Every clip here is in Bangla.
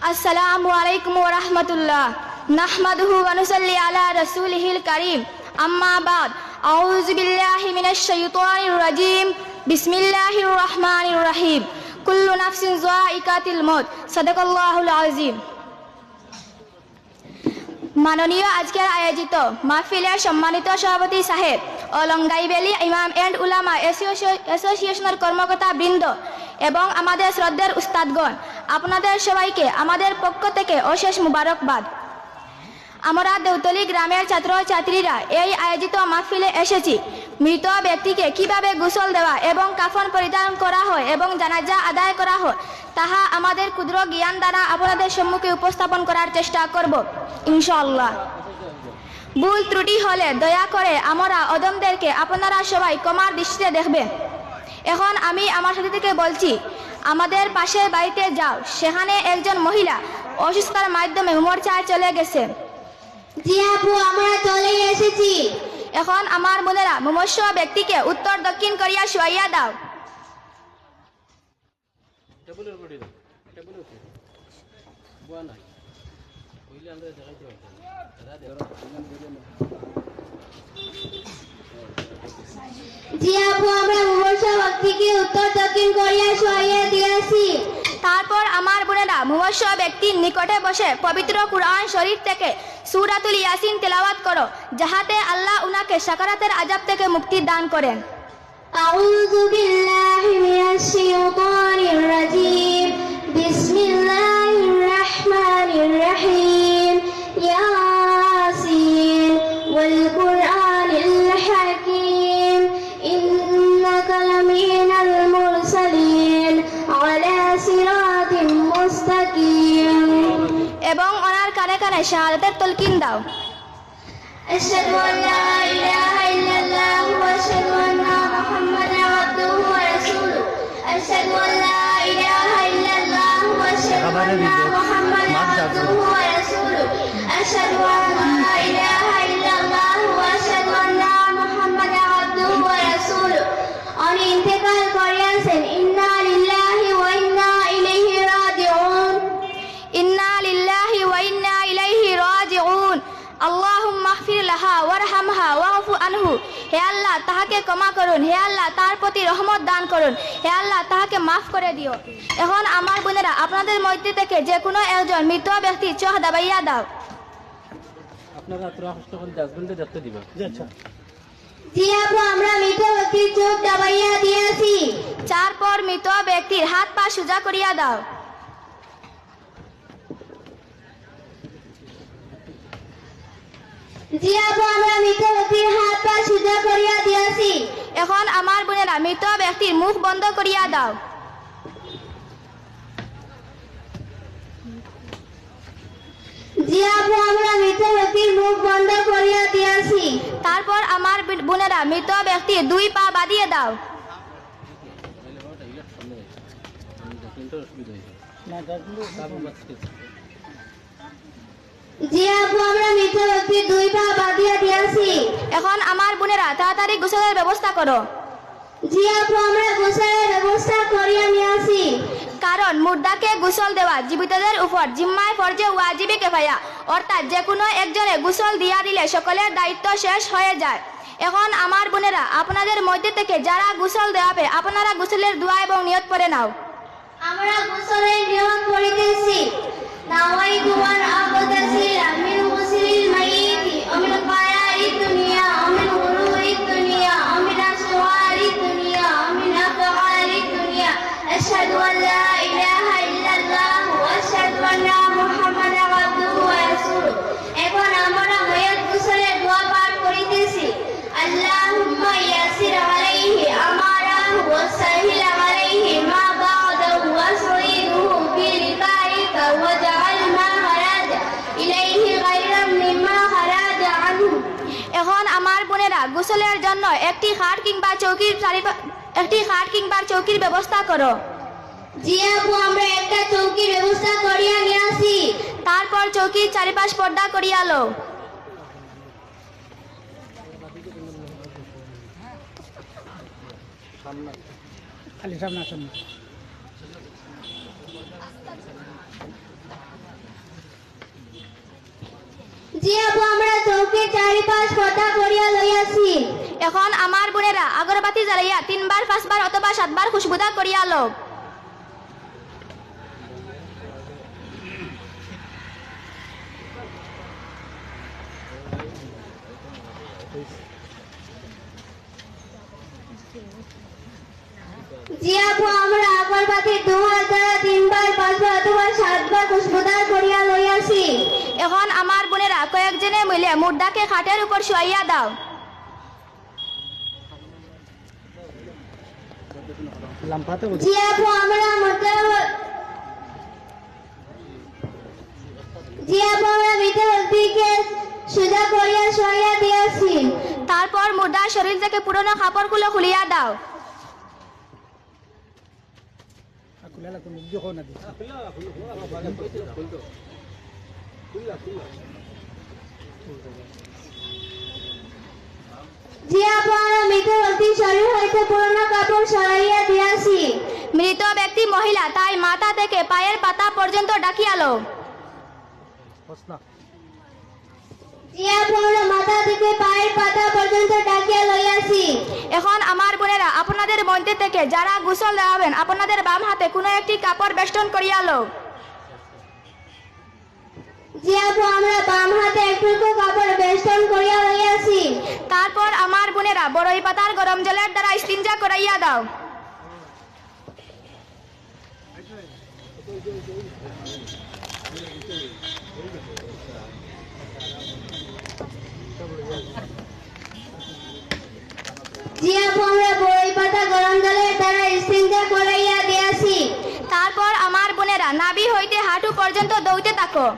আসসালামু আলাইকুম ওরহমতুল্লাহ নাহমাদুহু ওয়ানুসাল্লি আলা রাসূলিহিল কারীম আম্মা বাদ আউযু বিল্লাহি মিনাশ শাইতানির রাজীম বিসমিল্লাহির রহমানির রহিম কুল্লু নাফসিন যায়িকাতুল মউত সাদাকাল্লাহুল আযীম মাননীয় আজকের আয়োজিত মাহফিলের সম্মানিত সভাপতি সাহেব ও ইমাম এন্ড উলামা অ্যাসোসিয়েশনের কর্মকর্তা বৃন্দ এবং আমাদের শ্রদ্ধের উস্তাদগণ, আপনাদের সবাইকে আমাদের পক্ষ থেকে অশেষ মুবারকবাদ। আমরা দেউতলি গ্রামের ছাত্র ছাত্রীরা এই আয়োজিত মাহফিলে এসেছি। মৃত ব্যক্তিকে কীভাবে গোসল দেওয়া এবং কাফন পরিধান করা হয় এবং জানাজা আদায় করা হয়, তাহা আমাদের ক্ষুদ্র জ্ঞান দ্বারা আপনাদের সম্মুখে উপস্থাপন করার চেষ্টা করব ইনশাল্লাহ ভুল ত্রুটি হলে দয়া করে আমরা অদমদেরকে আপনারা সবাই কমার দৃষ্টিতে দেখবেন। এখন আমি আমার সাথে থেকে বলছি আমাদের পাশের বাড়িতে যাও সেখানে একজন মহিলা অসুস্থতার মাধ্যমে মোর্চায় চলে গেছে। জি আপু আমরা চলে এসেছি। এখন আমার বোনেরা মুমস্য ব্যক্তিকে উত্তর দক্ষিণ করিয়া শুয়াইয়া দাও। জি আপু আমরা থেকে উত্তর দক্ষিণ কোরিয়া সরিয়ে দিয়েছি। তারপর আমার বোনেরা মুমস্য ব্যক্তির নিকটে বসে পবিত্র কুরআন শরীফ থেকে সুরাতুল ইয়াসিন তেলাওয়াত করো যাহাতে আল্লাহ উনাকে সাকারাতের আজাব থেকে মুক্তি দান করেন। আউযু বিল্লাহি মিনাশ শাইতানির রাজীম। ওনার কানে কানে শাহাদাতের তলকিন দাও أشهد أن لا إله إلا الله وأشهد أن محمدا عبده ورسوله أشهد أن لا إله إلا الله وأشهد أن محمدا عبده ورسوله أشهد أن তাহাকে ক্ষমা করুন। হে আল্লাহ তার প্রতি রহমত দান করুন। হে আল্লাহ তাহাকে মাফ করে দিও। এখন আমার বোনেরা আপনাদের মধ্যে থেকে যে কোনো একজন মৃত ব্যক্তি চোখ দাবাইয়া দাও। আমরা মৃত ব্যক্তির চোখ দাবাইয়া দিয়েছি। তারপর মৃত ব্যক্তির হাত পা সোজা করিয়া দাও। জি আপু আমরা মৃত ব্যক্তির হাত করিয়া দিয়েছি। এখন আমার বোনেরা মৃত ব্যক্তির মুখ বন্ধ করিয়া দাও। জি আপু আমরা মৃত ব্যক্তির মুখ বন্ধ করিয়া দিয়েছি। তারপর আমার বোনেরা মৃত ব্যক্তির দুই পা বাঁধিয়ে দাও। না জি আপু আমরা মৃত ব্যক্তির দুই পা বাঁধিয়া দিয়েছি। এখন আমার বোনেরা তাড়াতাড়ি গোসলের ব্যবস্থা করো। জি আপু আমরা গোসলের ব্যবস্থা করিয়া নিয়েছি। কারণ মুর্দাকে গোসল দেওয়া জীবিতদের উপর জিম্মায় ফরজে ওয়াজিবি কেফায়া। অর্থাৎ যে কোনো একজনে গোসল দিয়া দিলে সকলের দায়িত্ব শেষ হয়ে যায়। এখন আমার বোনেরা আপনাদের মধ্যে থেকে যারা গোসল দেওয়াবে আপনারা গোসলের দোয়া এবং নিয়ত করে নাও। আমরা গোসলের নিয়ম করিতেছি নাওয়াইতু আন আগতাসিলা মিন আশ্রয়ের জন্য একটি হাট কিংবা চৌকির একটি হাট কিংবা চৌকির ব্যবস্থা করো। একটা চৌকির ব্যবস্থা তারপর চৌকির চারিপাশ পর্দা করিয়া লো আমরা চারিপাশ কথা করিয়া লইয়াছি। এখন আমার বোনেরা আগরবাতি জ্বালাইয়া তিনবার, পাঁচবার অথবা সাতবার খুশবুদা করিয়া লো জি আপু আমরা আগরবাতির ধোঁয়া দ্বারা তিনবার পাঁচবার অথবা সাতবার খুশবুদার করিয়া লইয়াছি এখন আমার বোনেরা কয়েকজনে মিলে মুর্দাকে খাটের উপর শুয়াইয়া দাও। জি আপু আমরা জি আপু আমরা মৃত ব্যক্তিকে সুজা করিয়া সরিয়া দিয়েছি। তারপর মুর্দার শরীর থেকে পুরনো কাপড়গুলো খুলিয়া দাও। জি আপু আমরা মৃত ব্যক্তির শরীর হইতে পুরনো কাপড় সরাইয়া দিয়াছি। মৃত ব্যক্তি মহিলা তাই মাথা থেকে পায়ের পাতা পর্যন্ত ডাকিয়া লো জি মাথা থেকে পায়ের পাতা পর্যন্ত ডাকিয়া লইয়াছি। এখন আমার বোনেরা আপনাদের মধ্যে থেকে যারা গোসল দেওয়াবেন আপনাদের বাম হাতে কোনো একটি কাপড় বেষ্টন করিয়া আপু আমরা বাম হাতে একটুকু কাপড় বেষ্টন করিয়া লইয়াছি, তারপর আমার বোনেরা বড়ই পাতার গরম জলের দ্বারা ইস্তিনজা করাইয়া দাও। জি আমরা বই পাতা গরম জলের দ্বারা ইস্তিনজা করাইয়া দিয়াছি, তারপর আমার বোনেরা নাভি হইতে হাঁটু পর্যন্ত দৌড়তে থাকো।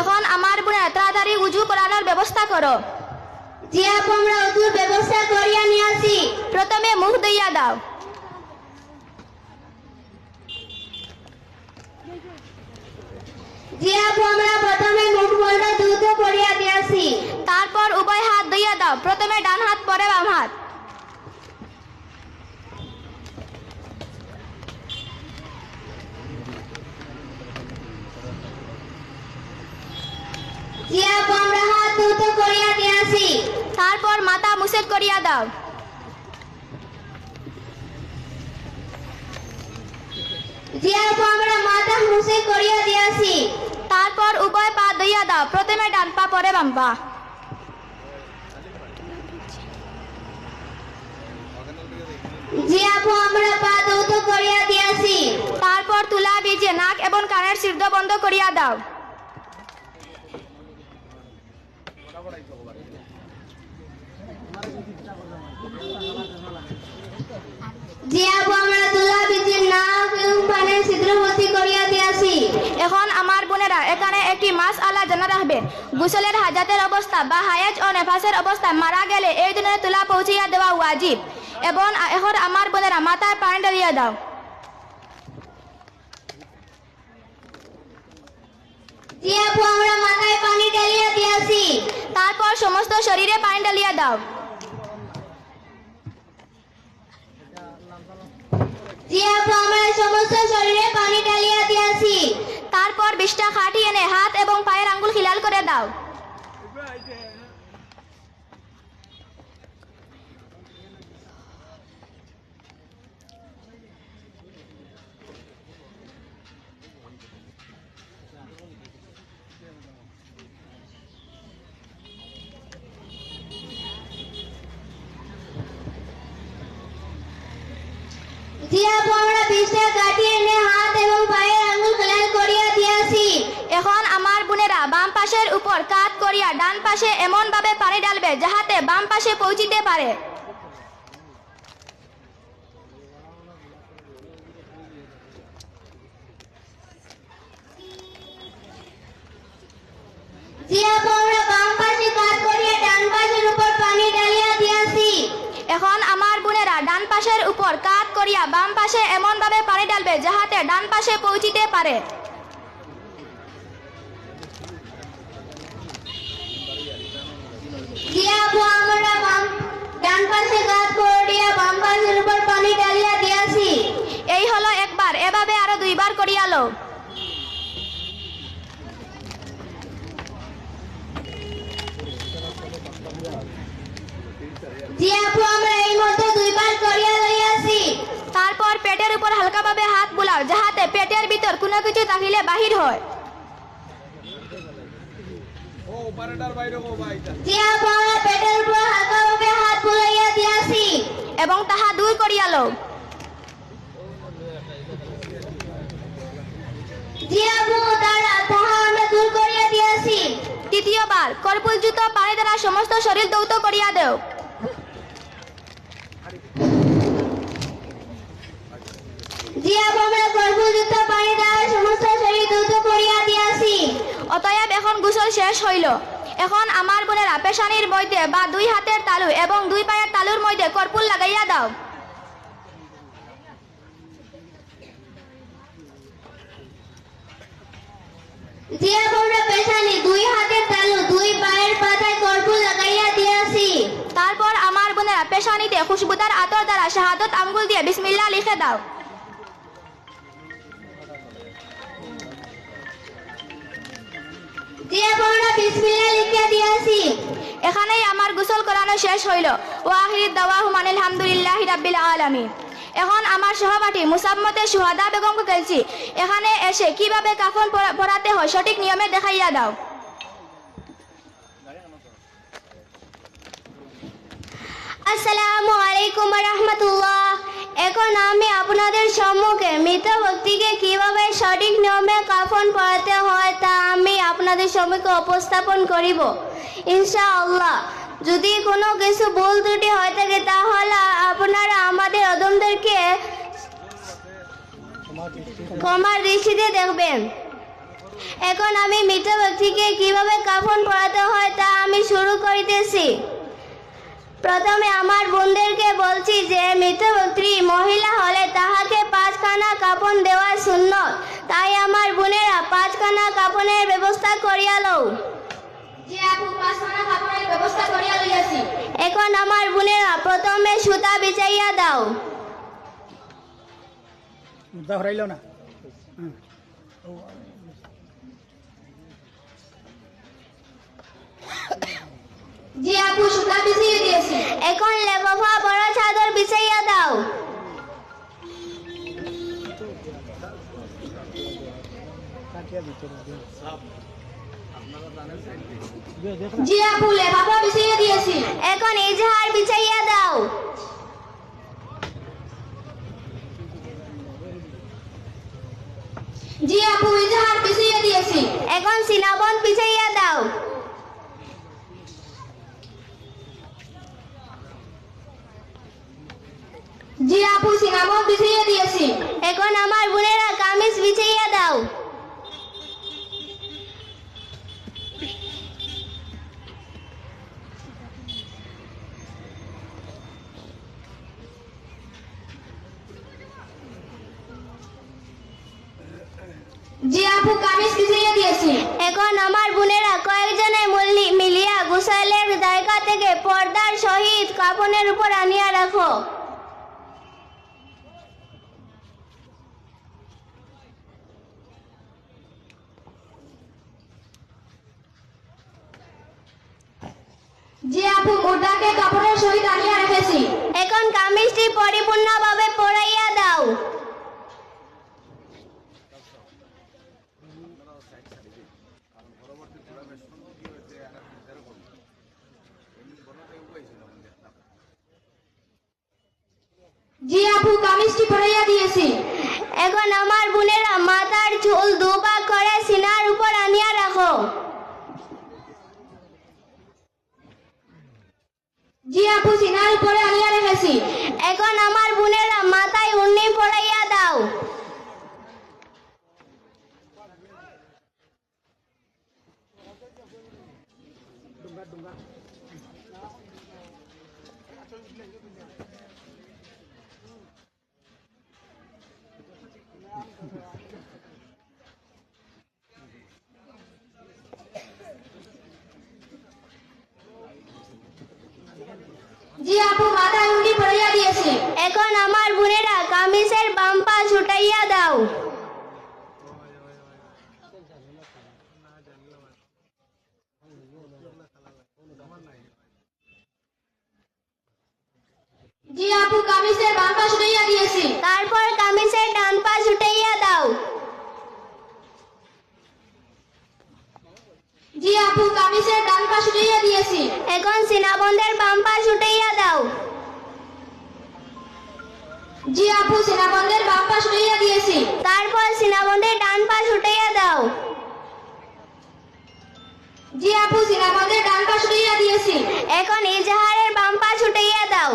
এখন আমার বোনেরা তাড়াতাড়ি উজু করানোর ব্যবস্থা করো। জিয়া আপু আমরা উজুর ব্যবস্থা করিয়া নিয়াছি। প্রথমে মুখ দইয়া দাও। জি আমরা প্রথমে মুখ বলটা দ্রুত করিয়া দিয়াছি। তারপর উভয় হাত দইয়া দাও প্রথমে ডান হাত পরে বাম হাত। জি আপু আমরা হাত দ্রুত করিয়া দিয়াছি। তারপর মাথা মুসেক করিয়া দাও। জি আপু আমরা মাথা মুছে করিয়া দিয়াছি। তারপর উভয় পা দইয়া দাও। প্রথমে ডান পা পরে বাম পা। জি আপু আমরা পা দ্রুত করিয়া দিয়াছি। তারপর তুলা ভিজে নাক এবং কানের সিদ্ধ বন্ধ করিয়া দাও। জি আপু আমরা তুলা বীজের এখন আমার বোনেরা এখানে একটি মাস আলা জানা রাখবেন গুসলের হাজাতের অবস্থা বা হায়াজ ও নেফাসের অবস্থা মারা গেলে এই দিনের তুলা পৌঁছিয়া দেওয়া ওয়াজিব এবং এখন আমার বোনেরা মাথায় পানি ডালিয়া দাও তারপর সমস্ত শরীরে পানি ডালিয়া দাও। জি আপু সমস্ত শরীরে পানি ঢালিয়া দিয়াছি, তারপর বিষটা খাটিয়ে এনে হাত এবং পায়ের আঙ্গুল খিলাল করে দাও। হাত এবং পায়ের আঙ্গুল এখন আমার বোনেরা বাম পাশের উপর কাত করিয়া ডান পাশে এমন ভাবে পানি ডালবে যাহাতে বাম পাশে পৌঁছিতে পারে জি আপু আমরা বাম পাশে কাত করিয়া ডান পাশের উপর পানি ঢালিয়া দিয়াছি এখন আমার বোনেরা ডান পাশের উপর কাত করিয়া বাম পাশে এমন ভাবে পানি ডালবে যাহাতে ডান পাশে পৌঁছিতে পারে। জি আপু পাশে কাত করিয়া বাম পাশের উপর পানি ঢালিয়া দিয়াছি। এই হলো একবার এভাবে আরও দুইবার করিয়ালো জি আপু আমরা এই মধ্যে দুইবার করিয়া লইয়াছি তারপর পেটের উপর হালকাভাবে বুলাও যাহাতে পেটের ভিতর কোনো কিছু থাকিলে বাহির হয়। এবং তাহা দূর করিয়া তৃতীয়বার কর্পুলযুক্ত পানি দ্বারা সমস্ত শরীর দৌত করিয়া দেও। জি আপু আমরা গর্ভযুক্ত পানি দ্বারা সমস্ত শরীর দ্রুত করিয়া দিয়াছি অতএব এখন গোসল শেষ হইল। এখন আমার বোনেরা পেশানির মধ্যে বা দুই হাতের তালু এবং দুই পায়ের তালুর মধ্যে কর্পুল লাগাইয়া দাও। দুই হাতের তালু দুই পায়ের পাতায় কর্পূর লাগাইয়া দিয়াছি তারপর আমার বোনেরা পেশানিতে খুশবুদার আতর দ্বারা শাহাদত আঙ্গুল দিয়ে বিসমিল্লাহ লিখে দাও। এখানেই আমার গোসল করানো শেষ হইল। ওয়াহিদ দাওয়াহু মানিল হামদুলিল্লাহি রাব্বিল আলামিন। এখন আমার সহপাঠী মুসাম্মতে সুহাদা বেগমকে খেলছি। এখানে এসে কীভাবে কাফন পরাতে হয় সঠিক নিয়মে দেখাইয়া দাও। আসসালামু আলাইকুম রহমতুল্লাহ। এখন আমি আপনাদের সম্মুখে মৃত ব্যক্তিকে কীভাবে সঠিক নিয়মে কাফন পরাতে হয় তা আমি আপনাদের সম্মুখে উপস্থাপন করিব। ইনশাআল্লাহ। যদি কোনো কিছু ভুল ত্রুটি হয়ে থাকে, তাহলে আপনারা আমাদের অদমদেরকে ক্ষমার দৃষ্টিতে দেখবেন। এখন আমি মৃত ব্যক্তিকে কীভাবে কাফন পরাতে হয় তা আমি শুরু করিতেছি। প্রথমে আমার বোনদেরকে বলছি যে মৃত মহিলা হলে তাহাকে পাঁচখানা কাপন দেওয়া শূন্য তাই আমার বোনেরা পাঁচখানা কাপনের ব্যবস্থা করিয়া লও। যে আপু পাঁচখানা কাপড়ের ব্যবস্থা করিয়া লইয়াছি। এখন আমার বোনেরা প্রথমে সুতা বিছাইয়া দাও। না যে আপু সুতা বিছিয়ে দিয়েছি। এখন লেফাফা বড় চাদর বিছাইয়া দাও। যে আপু লেফাফা বিছিয়ে দিয়েছি। এখন ইজহার বিছাইয়া দাও। যে আপু ইজাহার বিছিয়ে দিয়েছি। এখন সিনাবন বিছাইয়া যে আপু সিনামক বিছিয়ে দিয়েছি। এখন আমার বোনেরা কামিজ বিছাইয়া দাও। যে আপু কামিজ বিছিয়ে দিয়েছি। এখন আমার বোনেরা কয়েকজনে মল্লি- মিলিয়া গোসালের জায়গা থেকে পর্দার সহিত কাপনের উপর আনিয়া রাখো। যে আপু মুর্দাকে কাপড়ের সহিত আনিয়া রেখেছি। এখন কামিজটি পরিপূর্ণভাবে পরাইয়া দাও। যে আপু কামিজটি পরাইয়া দিয়েছি। এখন আমার বোনেরা মাথার চুল দুভাগ করে সিনার উপর আনিয়া রাখো আপু সিনার উপরে আনিয়া রেখেছি এখন আমার বোনেরা জি আপু মাথায় উন্ডি পড়াইয়া দিয়েছি। এখন আমার বোনেরা কামিজের বাম পা ছুটাইয়া দাও। জি আপু কামিজের বাম দিয়েছি। তারপর কামিজের ডান পা ছুটাইয়া দাও। জি আপু কামিজের ডান পাশ উঠাইয়া দিয়েছি। এখন সিনাবন্ধের বাম পা ছুটাইয়া দাও। জি আপু সেনাবন্ধের বাম পাশ উঠাইয়া দিয়েছি। তারপর সিনাবন্ধের ডান পা ছুটাইয়া দাও। জি আপু সেনাবন্ধের ডান পাশ উঠাইয়া দিয়েছি। এখন ইজাহারের বাম পা ছুটাইয়া দাও।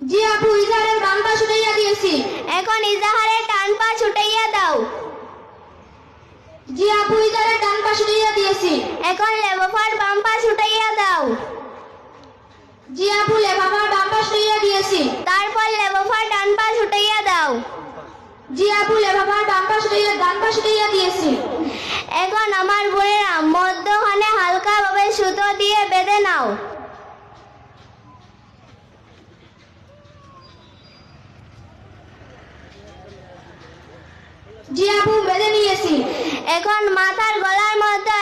জি আপু ইজারের বাম পাশ উঠাইয়া দিয়েছি। এখন ইজাহারের ডান পা ছুটাইয়া দাও। জি আপু ইজারের ডান পাশ উঠাইয়া দিয়েছি। এখন লেবফার বাম পা ছুটাইয়া দাও। জি আপু লেবাবার বাম পাশ উঠাইয়া দিয়েছি। তারপর লেবফার ডান পা ছুটাইয়া দাও। জি আপু লেবাবার বাম পাশ উঠাইয়া ডান পাশ উঠাইয়া দিয়েছি। এখন আমার বোনেরা মধ্যখানে হালকাভাবে সুতো দিয়ে বেঁধে নাও। জি আপু বেঁধে নিয়েছি। এখন মাথার গলার মধ্যে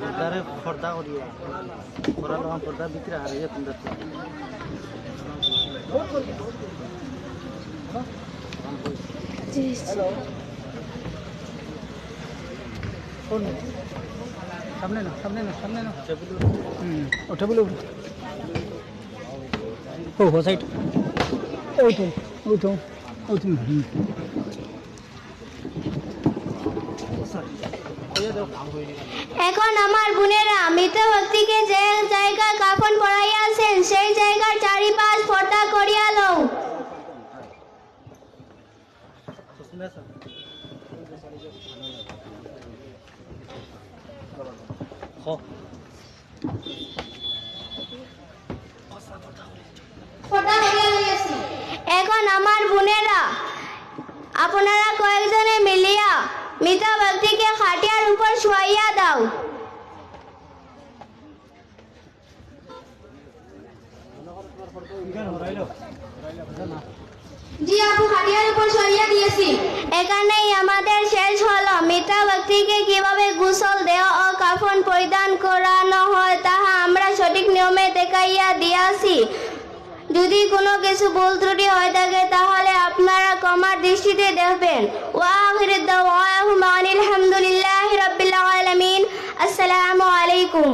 পর্দারে পর্দা করিয়া করা লগাম পর্দা বিক্রি হারিয়ে তোমরা কোন সামনে না সামনে না সামনে না হুম, ও হো সাইড ওঠো ওঠো ওঠো হুম এখন আমার বোনেরা মৃত ব্যক্তিকে যে জায়গায় কাফন পরাইয়াছেন সেই জায়গার চারিপাশ পর্দা করিয়া লও ফোটা হইয়া দিয়েছি এখন আমার বোনেরা আপনারা কয়েকজনে মিলিয়া মৃত ব্যক্তিকে খাটিয়ার উপর শুয়াইয়া দাও। জি আপু খাটিয়ার উপর সরিয়া দিয়েছি। এখানেই আমাদের শেষ হলো। মৃত ব্যক্তিকে কীভাবে গোসল দেওয়া ও কাফন পরিধান করানো হয় তাহা আমরা সঠিক নিয়মে দেখাইয়া দিয়াছি। যদি কোনো কিছু ভুল ত্রুটি হয়ে থাকে, তাহলে আপনারা কমার দৃষ্টিতে দেখবেন। ওয়াখির আলহামদুলিল্লাহ রাব্বিল আলামিন। আসসালামু আলাইকুম।